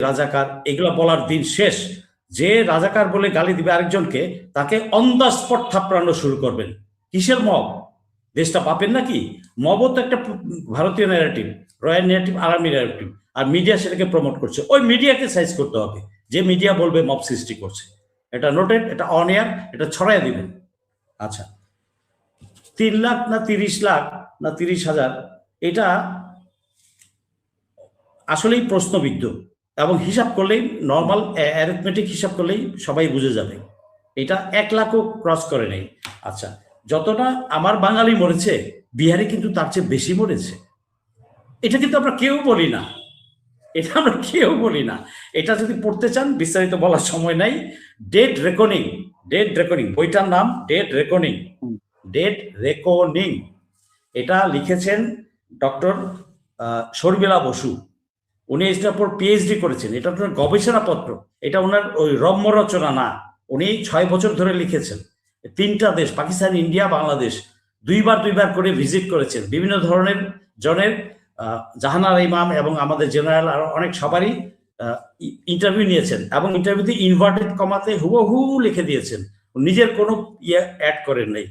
রাজাকার, এগুলো বলার দিন শেষ। যে রাজাকার বলে গালি দিবে আরেকজনকে, তাকে অন দ্য স্পট থাপড়ানো শুরু করবেন। কিসের মব? দেশটা পাবেন নাকি? মবও তো একটা ভারতীয় narrative royal narrative army narrative আর মিডিয়া সেটাকে প্রমোট করছে। ওই মিডিয়াকে সাইজ করতে হবে। যে মিডিয়া বলবে মব সৃষ্টি করছে। এটা নোটেড এটা অন এয়ার এটা ছড়াই দিবেন। আচ্ছা। তিন লাখ না তিরিশ লাখ না তিরিশ হাজার, এটা আসলেই প্রশ্নবিদ্ধ। এবং হিসাব করলেই নর্মাল অ্যারিথমেটিক হিসাব করলেই সবাই বুঝে যাবে। এটা এক লাখও ক্রস করে নেই। আচ্ছা যতটা আমার বাঙালি মরেছে, বিহারি কিন্তু তার চেয়ে বেশি মরেছে। এটা কিন্তু আমরা কেউ বলি না। এটা আমরা কেউ বলি না। এটা যদি পড়তে চান, বিস্তারিত বলার সময় নাই। ডেট রেকর্ডিং ডেট রেকর্ডিং বইটার নাম ডেট রেকর্ডিং ডেট রেকর্ডিং এটা লিখেছেন ডক্টর শর্মিলা বসু। উনি এটার পর পিএইচডি করেছেন। এটা ওনার গবেষণাপত্র। এটা ওনার ওই রম্য রচনা না। উনি ছয় বছর ধরে লিখেছেন। তিনটা দেশ, পাকিস্তান, ইন্ডিয়া, বাংলাদেশ, দুইবার দুইবার করে ভিজিট করেছেন। বিভিন্ন ধরনের জনের জাহানার ইমাম এবং আমাদের জেনারেল আর অনেক সবারই ইন্টারভিউ নিয়েছেন এবং ইন্টারভিউতে ইনভার্টেড কমাতে হুবহু লিখে দিয়েছেন। নিজের কোনো ইয়ে অ্যাড করেন নাই,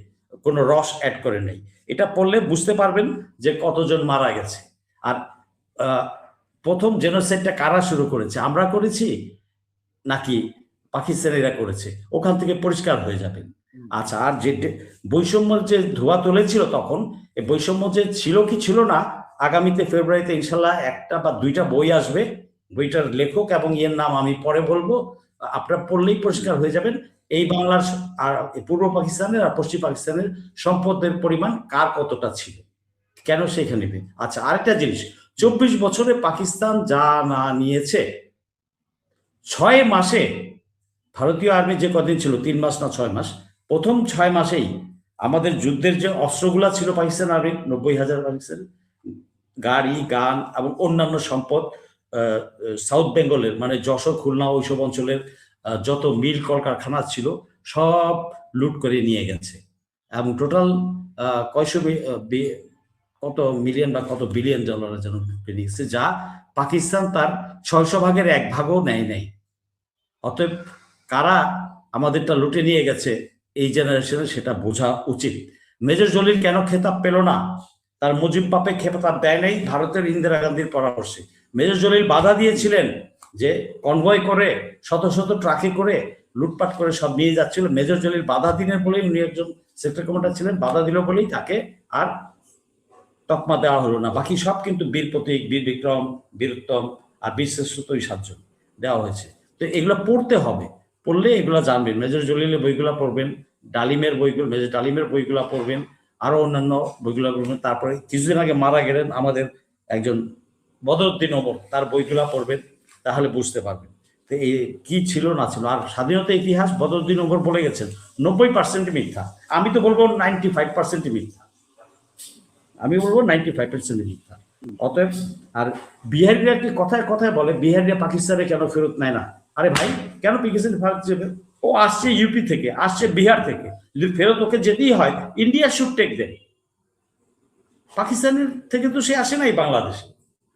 কোনো রস অ্যাড করেন নাই। এটা পড়লে বুঝতে পারবেন যে কতজন মারা গেছে। আর প্রথম জেনোসাইডটা কারা শুরু করেছে? আমরা করেছি নাকি পাকিস্তানিরা করেছে? ওখান থেকে পরিষ্কার হয়ে যাবেন আচ্ছা আর যে বৈষম্য যে ধোয়া তুলেছিল তখন এই বৈষম্য যে ছিল কি ছিল না আগামীতে ফেব্রুয়ারিতে ইনশাল্লাহ একটা বা দুইটা বই আসবে। বইটার লেখক এবং ইয়ের নাম আমি পরে বলব। আপনারা পড়লেই পরিষ্কার হয়ে যাবেন। এই বাংলার আর পূর্ব পাকিস্তানের আর পশ্চিম পাকিস্তানের সম্পদের পরিমাণ কার কতটা ছিল? কেন সেখানে আচ্ছা আরেকটা জিনিস। চব্বিশ বছরে পাকিস্তান যা না নিয়েছে, ছয় মাসে, ভারতীয় আর্মি যে কদিন ছিল, তিন মাস না ছয় মাস, প্রথম ছয় মাসেই আমাদের যুদ্ধের যে অস্ত্রগুলা ছিল পাকিস্তান আর্মির, নব্বই হাজার পাকিস্তান, গাড়ি, গান এবং অন্যান্য সম্পদ সাউথ বেঙ্গলের মানে যশোর, খুলনা ওইসব অঞ্চলের যত মিল কলকারখানা ছিল, সব লুট করে নিয়ে গেছে। এবং টোটাল কয়শো কত মিলিয়ন বা কত বিলিয়ন ডলার যেন নিয়েছে যা পাকিস্তান তার ছয়শো ভাগের এক ভাগও নেয় নাই। অতএব কারা আমাদেরটা লুটে নিয়ে গেছে এই জেনারেশনে সেটা বোঝা উচিত। মেজর জলিল কেন খেতাব পেল না? তার মুজিব পাপে খেতাব দেয় নাই ভারতের ইন্দিরা গান্ধীর পরামর্শে। মেজর জলিল বাধা দিয়েছিলেন যে কনভয় করে, শত শত ট্রাকে করে, লুটপাট করে সব নিয়ে যাচ্ছিল। মেজর জলিল বাধা দিনের বলেই উনি একজন সেক্টর কমান্ডার ছিলেন, বাধা দিল বলেই তাকে আর তকমা দেওয়া হলো না। বাকি সব কিন্তু বীর প্রতীক, বীর বিক্রম বীরোত্তম আর ওই সাতজন দেওয়া হয়েছে। তো এগুলো পড়তে হবে। পড়লে এগুলো জানবেন। মেজর জলিলের বইগুলো পড়বেন, ডালিমের বইগুলো, মেজর ডালিমের বইগুলো পড়বেন, আরও অন্যান্য বইগুলো পড়বেন। তারপরে কিছুদিন আগে মারা গেলেন আমাদের একজন বদরুদ্দিন ওমর, তার বইগুলো পড়বেন, তাহলে বুঝতে পারবেন। তো এই কি ছিল, না ছিল। আর স্বাধীনতা ইতিহাস বদরুদ্দিন ওমর বলে গেছেন, নব্বই পার্সেন্ট মিথ্যা। আমি তো বলব নাইনটি ফাইভ পার্সেন্ট মিথ্যা। আমি বলব নাইনটি ফাইভ পার্সেন্ট মিথ্যা। অতএব, আর বিহারিরা একটি কথায় কথায় বলে, বিহারিরা পাকিস্তানে কেন ফেরত নেয় না? আরে ভাই, কেন পাকিস্তানে ফেরত যাবে ও আসছে ইউপি থেকে, আসছে বিহার থেকে। যদি ফেরত ওকে যেতেই হয় ইন্ডিয়া শুড টেক দেয় পাকিস্তানের থেকে তো সে আসে নাই বাংলাদেশে।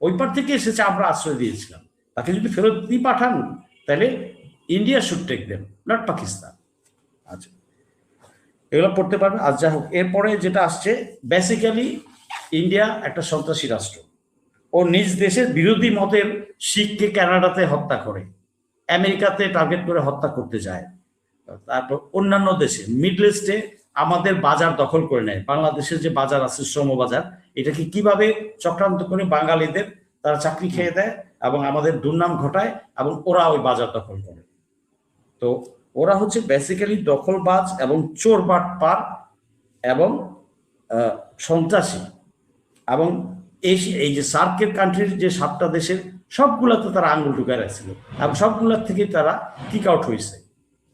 ওই পার থেকে এসেছে, আমরা আশ্রয় দিয়েছিলাম। তাকে যদি ফেরত দিয়ে পাঠান, তাহলে India should take then not Pakistan. আচ্ছা এগুলো পড়তে পারবে। আর যাই হোক, এরপরে যেটা আসছে বেসিক্যালি ইন্ডিয়া একটা সন্ত্রাসী রাষ্ট্র। ও নিজ দেশের বিরোধী মতের শিখকে কানাডাতে হত্যা করে, আমেরিকাতে টার্গেট করে হত্যা করতে যায়। তারপর অন্যান্য দেশে মিডল ইস্টে আমাদের বাজার দখল করে নেয়। বাংলাদেশের যে বাজার আছে, শ্রম বাজার, এটাকে কীভাবে চক্রান্ত করে বাঙালিদের তারা চাকরি খেয়ে দেয় এবং আমাদের দুর্নাম ঘটায় এবং ওরা ওই বাজার দখল করে। তো ওরা হচ্ছে বেসিক্যালি দখলবাজ এবং চোর পার এবং সন্ত্রাসী। এবং এই এই যে সার্কের কান্ট্রির যে সাতটা দেশের, সবগুলোতে তারা আঙুল ঢুকে রাখছিল। এবং সবগুলোর থেকে তারা কিক আউট হয়েছে।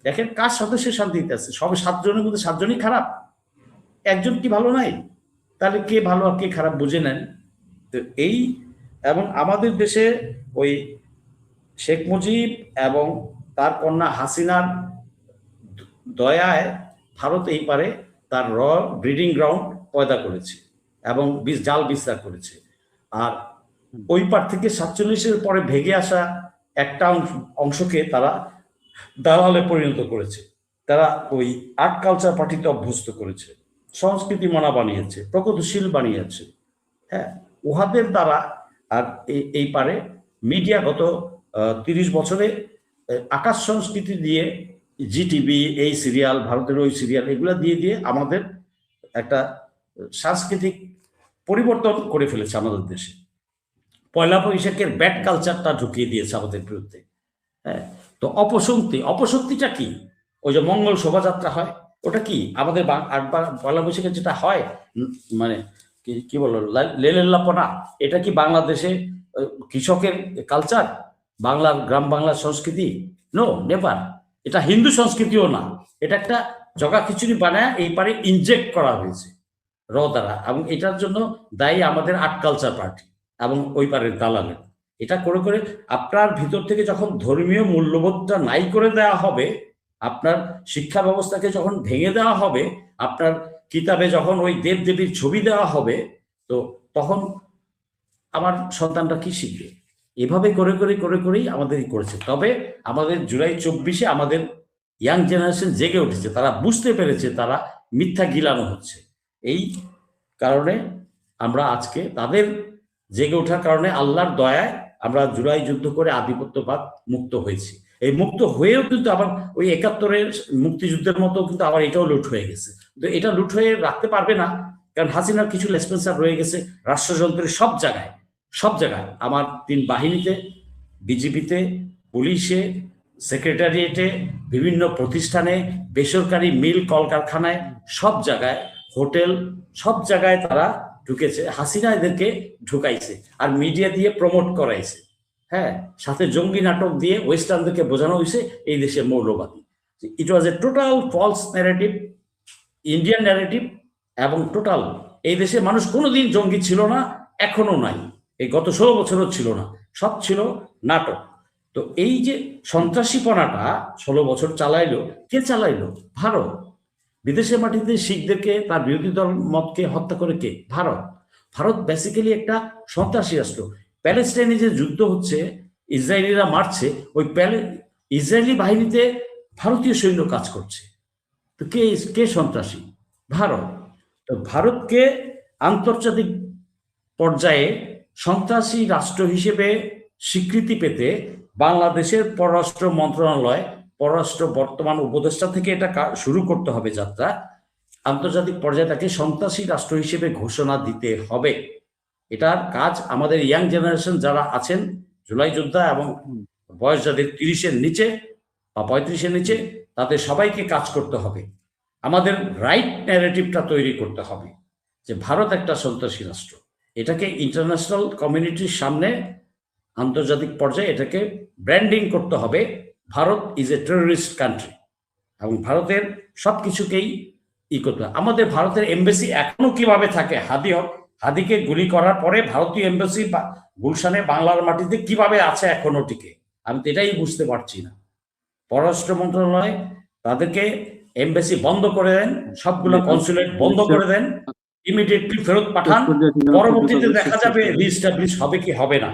দেখেন কার সদস্যের শান্তিতে আছে? সব সাতজনের মধ্যে সাতজনই খারাপ। একজন কি ভালো নাই? তাহলে কে ভালো আর কে খারাপ বুঝে নেন। তো এই এবং আমাদের দেশে ওই শেখ মুজিব এবং তার কন্যা হাসিনার দয়ায় ভারত এই পারে তার র ব্রিডিং গ্রাউন্ড পয়দা করেছে। এবং জাল বিস্তার করেছে। আর ওই পার থেকে সাতচল্লিশের পরে ভেগে আসা একটা অংশ অংশকে তারা দালালে পরিণত করেছে। তারা ওই আর্ট কালচার পার্টিতে অভ্যস্ত করেছে। সংস্কৃতি মনা বানিয়েছে, প্রগতিশীল বানিয়েছে। হ্যাঁ উহাদের দ্বারা আর এই এই পারে মিডিয়া গত তিরিশ বছরে আকাশ সংস্কৃতি দিয়ে জি টিভি এই সিরিয়াল, ভারতের ওই সিরিয়াল, এগুলো দিয়ে দিয়ে আমাদের একটা সাংস্কৃতিক পরিবর্তন করে ফেলেছে আমাদের দেশে। পয়লা বৈশাখের ব্যাট কালচারটা ঢুকিয়ে দিয়েছে আমাদের বিরুদ্ধে। হ্যাঁ তো অপশক্তি, অপশক্তিটা কি? ওই যে মঙ্গল শোভাযাত্রা হয়, ওটা কি? আমাদের পয়লা বৈশাখে যেটা হয় মানে কি কি বলল? লা- লেলেল্লাপনা, এটা কি বাংলাদেশে কৃষকের কালচার? বাংলার, গ্রাম বাংলার সংস্কৃতি? নো নেভার এটা হিন্দু সংস্কৃতিও না। এটা একটা জগা খিচুড়ি বানায়, এই পারে ইনজেক্ট করা হয়েছে। র দ্বারা এবং এটার জন্য দায়ী আমাদের আর্ট কালচার পার্টি এবং ওই পারের দালালের। এটা করে করে আপনার ভিতর থেকে যখন ধর্মীয় মূল্যবোধটা নাই করে দেওয়া হবে, আপনার শিক্ষা ব্যবস্থাকে যখন ভেঙে দেওয়া হবে, আপনার কিতাবে যখন ওই দেব দেবীর ছবি দেওয়া হবে, তো তখন আমার সন্তানটা কি শিখবে? এভাবে করে করে করে করেই আমাদের ই করেছে। তবে আমাদের জুলাই চব্বিশে আমাদের ইয়াং জেনারেশন জেগে উঠেছে। তারা বুঝতে পেরেছে, তারা মিথ্যা গিলানো হচ্ছে। এই কারণে আমরা আজকে তাদের জেগে ওঠার কারণে আল্লাহর দয়ায় আমরা জুলাই যুদ্ধ করে আধিপত্যবাদ মুক্ত হয়েছি। এই মুক্ত হয়েও কিন্তু আবার ওই একাত্তরের মুক্তিযুদ্ধের মতো কিন্তু আবার এটাও লুট হয়ে গেছে। তো এটা লুট হয়ে রাখতে পারবে না, কারণ হাসিনার কিছু লেসপেন্সার রয়ে গেছে রাষ্ট্রযন্ত্রের সব জায়গায় সব জায়গায়। আমার তিন বাহিনীতে বিজেপিতে পুলিশে, সেক্রেটারিয়েটে, বিভিন্ন প্রতিষ্ঠানে, বেসরকারি মিল কলকারখানায়, সব জায়গায় হোটেল সব জায়গায় তারা ঢুকেছে। হাসিনা এদেরকে ঢুকাইছে আর মিডিয়া দিয়ে প্রমোট করাইছে। হ্যাঁ সাথে জঙ্গি নাটক দিয়ে ওয়েস্টার্নদেরকে বোঝানো হয়েছে এই দেশের মৌলবাদী। It was a total false narrative Indian narrative এবং টোটাল এই দেশে মানুষ কোনোদিন জঙ্গি ছিল না, এখনও নাই। এই গত ষোলো বছরও ছিল না। সব ছিল নাটক। তো এই যে সন্ত্রাসীপনাটা ষোলো বছর চালাইলো, কে চালাইলো? ভারত। বিদেশের মাটিতে শিখদেরকে, তার বিরোধী দল মতকে হত্যা করে কে? ভারত। ভারত বেসিক্যালি একটা সন্ত্রাসী রাষ্ট্র। প্যালেস্টাইনে যে যুদ্ধ হচ্ছে, ইসরায়েলিরা মারছে, ওই প্যালে, ইসরায়েলি বাহিনীতে ভারতীয় সৈন্য কাজ করছে। তো কে কে সন্ত্রাসী? ভারত। তো ভারতকে আন্তর্জাতিক পর্যায়ে সন্ত্রাসী রাষ্ট্র হিসেবে স্বীকৃতি পেতে বাংলাদেশের পররাষ্ট্র মন্ত্রণালয় পররাষ্ট্র বর্তমান উপদেষ্টা থেকে এটা শুরু করতে হবে যাত্রা। আন্তর্জাতিক পর্যায়ে তাকে সন্ত্রাসী রাষ্ট্র হিসেবে ঘোষণা দিতে হবে। এটার কাজ আমাদের ইয়াং জেনারেশন যারা আছেন, জুলাই যোদ্ধা এবং বয়স যাদের তিরিশের নিচে বা পঁয়ত্রিশের নিচে, তাদের সবাইকে কাজ করতে হবে। আমাদের রাইট ন্যারেটিভটা তৈরি করতে হবে যে ভারত একটা সন্ত্রাসী রাষ্ট্র। এটাকে ইন্টারন্যাশনাল কমিউনিটির সামনে আন্তর্জাতিক পর্যায়ে এটাকে ব্র্যান্ডিং করতে হবে। Bharat is a terrorist country এবং ভারতের সব কিছুকেই ই করতে আমাদের ভারতের এমবেসি এখনও কীভাবে থাকে হাদি হক হাদিকে গুলি করার পরে ভারতীয় এমবেসি গুলশানে বাংলার মাটিতে কীভাবে আছে এখনও টিকে? আমি তো এটাই বুঝতে পারছি না। পররাষ্ট্র মন্ত্রণালয় তাদেরকে এমবেসি বন্ধ করে দেন সবগুলো কনসুলেট বন্ধ করে দেন ইমিডিয়েটলি ফেরত পাঠান পরবর্তীতে দেখা যাবে রিস্টাবলিশ হবে কি হবে না।